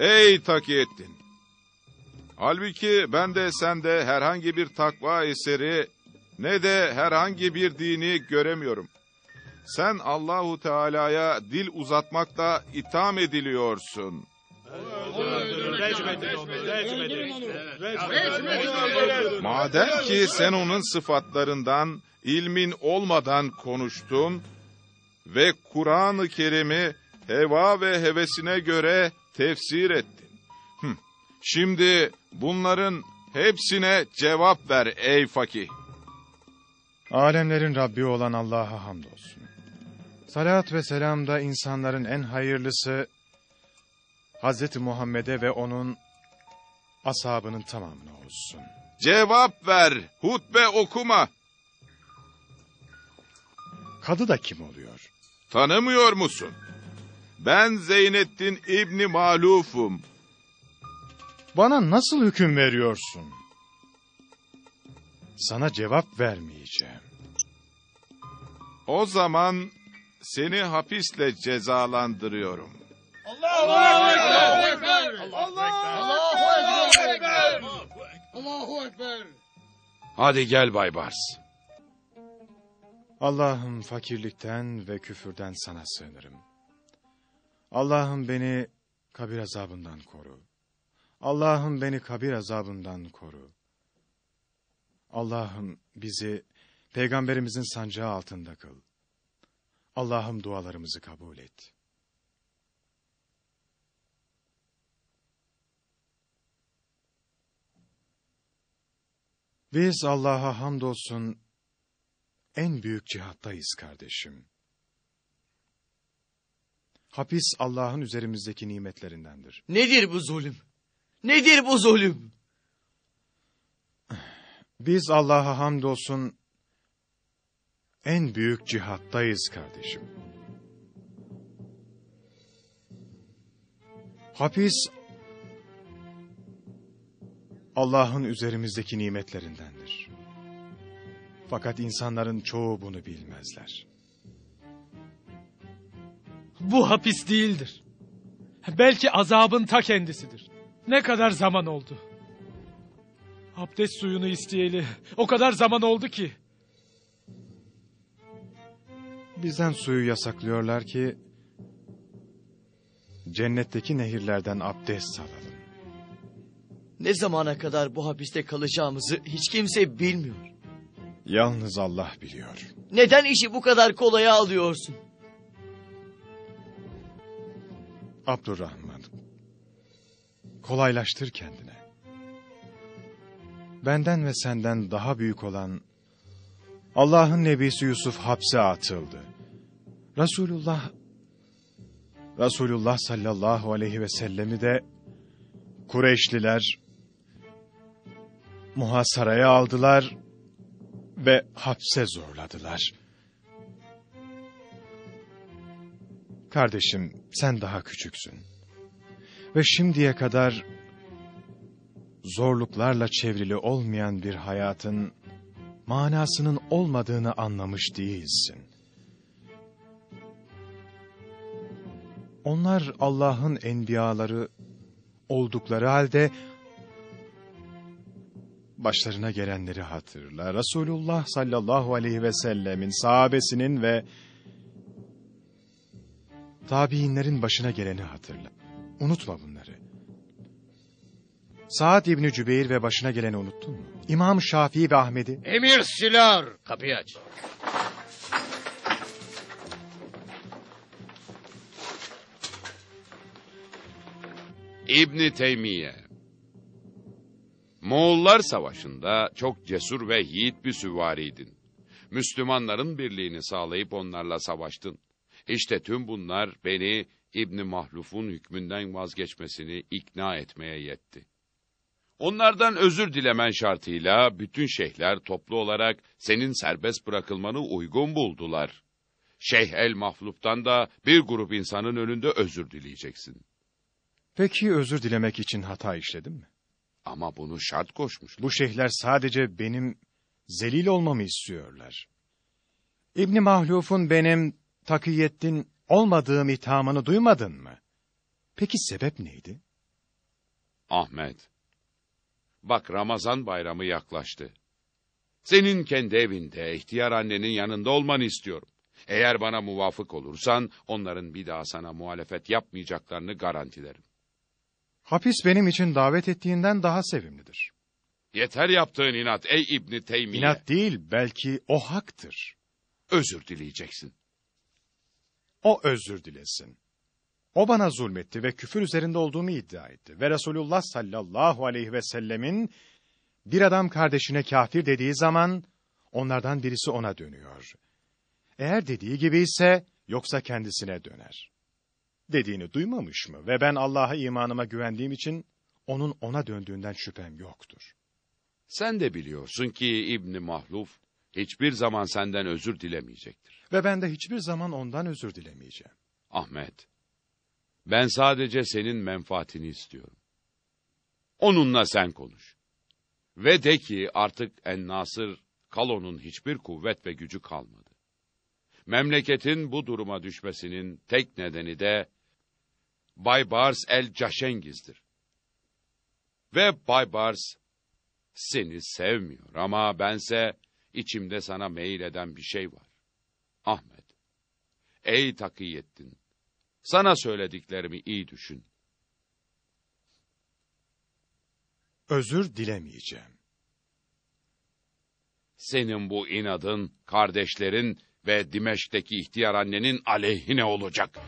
Ey Takiyettin! Halbuki ben de sende herhangi bir takva eseri ne de herhangi bir dini göremiyorum. Sen Allahu Teala'ya dil uzatmakla itham ediliyorsun. Madem ki sen onun sıfatlarından ilmin olmadan konuştun ve Kur'an-ı Kerim'i heva ve hevesine göre tefsir ettin. Şimdi bunların hepsine cevap ver ey fakih. Alemlerin Rabbi olan Allah'a hamdolsun. Salat ve selam da insanların en hayırlısı Hz. Muhammed'e ve onun ashabının tamamına olsun. Cevap ver, hutbe okuma. Kadı da kim oluyor? Tanımıyor musun? Ben Zeynettin İbni Maluf'um. Bana nasıl hüküm veriyorsun? Sana cevap vermeyeceğim. O zaman seni hapisle cezalandırıyorum. Allahu Ekber! Allahu Ekber! Allahu Ekber! Hadi gel Baybars. Allah'ım fakirlikten ve küfürden sana sığınırım. Allah'ım beni kabir azabından koru. Allah'ım beni kabir azabından koru. Allah'ım bizi peygamberimizin sancağı altında kıl. Allah'ım dualarımızı kabul et. Biz Allah'a hamdolsun en büyük cihattayız kardeşim. Hapis Allah'ın üzerimizdeki nimetlerindendir. Nedir bu zulüm? Nedir bu zulüm? Biz Allah'a hamdolsun en büyük cihattayız kardeşim. Hapis Allah'ın üzerimizdeki nimetlerindendir. Fakat insanların çoğu bunu bilmezler. Bu hapis değildir. Belki azabın ta kendisidir. Ne kadar zaman oldu. Abdest suyunu isteyeli o kadar zaman oldu ki. Bizden suyu yasaklıyorlar ki cennetteki nehirlerden abdest alalım. Ne zamana kadar bu hapiste kalacağımızı hiç kimse bilmiyor. Yalnız Allah biliyor. Neden işi bu kadar kolaya alıyorsun? Abdurrahman, kolaylaştır kendine. Benden ve senden daha büyük olan Allah'ın Nebisi Yusuf hapse atıldı. Resulullah Resulullah sallallahu aleyhi ve sellemi de Kureyşliler muhasaraya aldılar ve hapse zorladılar. Kardeşim sen daha küçüksün. Ve şimdiye kadar zorluklarla çevrili olmayan bir hayatın manasının olmadığını anlamış değilsin. Onlar Allah'ın enbiyaları oldukları halde başlarına gelenleri hatırla. Resulullah sallallahu aleyhi ve sellemin sahabesinin ve tabiinlerin başına geleni hatırla. Unutma bunları. Saad İbni Cübeyr ve başına geleni unuttun mu? İmam Şafii ve Ahmet'i. Emir Silar! Kapıyı aç. İbni Teymiye Moğollar Savaşı'nda çok cesur ve yiğit bir süvariydin. Müslümanların birliğini sağlayıp onlarla savaştın. İşte tüm bunlar beni İbni Mahluf'un hükmünden vazgeçmesini ikna etmeye yetti. Onlardan özür dilemen şartıyla bütün şeyhler toplu olarak senin serbest bırakılmanı uygun buldular. Şeyh el Mahluf'tan da bir grup insanın önünde özür dileyeceksin. Peki özür dilemek için hata işledim mi? Ama bunu şart koşmuşlar. Bu şeyhler sadece benim zelil olmamı istiyorlar. İbni Mahluf'un benim Takiyettin olmadığım ithamını duymadın mı? Peki sebep neydi? Ahmet, bak Ramazan bayramı yaklaştı. Senin kendi evinde ihtiyar annenin yanında olmanı istiyorum. Eğer bana muvafık olursan onların bir daha sana muhalefet yapmayacaklarını garantilerim. Hapis benim için davet ettiğinden daha sevimlidir. Yeter yaptığın inat ey İbni Teymiye. İnat değil, belki o haktır. Özür dileyeceksin. O özür dilesin. O bana zulmetti ve küfür üzerinde olduğumu iddia etti. Ve Resulullah sallallahu aleyhi ve sellemin bir adam kardeşine kafir dediği zaman onlardan birisi ona dönüyor. Eğer dediği gibi ise yoksa kendisine döner. Dediğini duymamış mı ve ben Allah'a imanıma güvendiğim için onun ona döndüğünden şüphem yoktur. Sen de biliyorsun ki İbni Mahluf hiçbir zaman senden özür dilemeyecektir. Ve ben de hiçbir zaman ondan özür dilemeyeceğim. Ahmet, ben sadece senin menfaatini istiyorum. Onunla sen konuş. Ve de ki artık En-Nasır, Kalon'un hiçbir kuvvet ve gücü kalmadı. Memleketin bu duruma düşmesinin tek nedeni de Bay Bars el-Caşengiz'dir. Ve Bay Bars seni sevmiyor ama bense içimde sana meyil eden bir şey var. Ahmet, ey Takiyettin, sana söylediklerimi iyi düşün. Özür dilemeyeceğim. Senin bu inadın, kardeşlerin ve Dimeşk'teki ihtiyar annenin aleyhine olacak.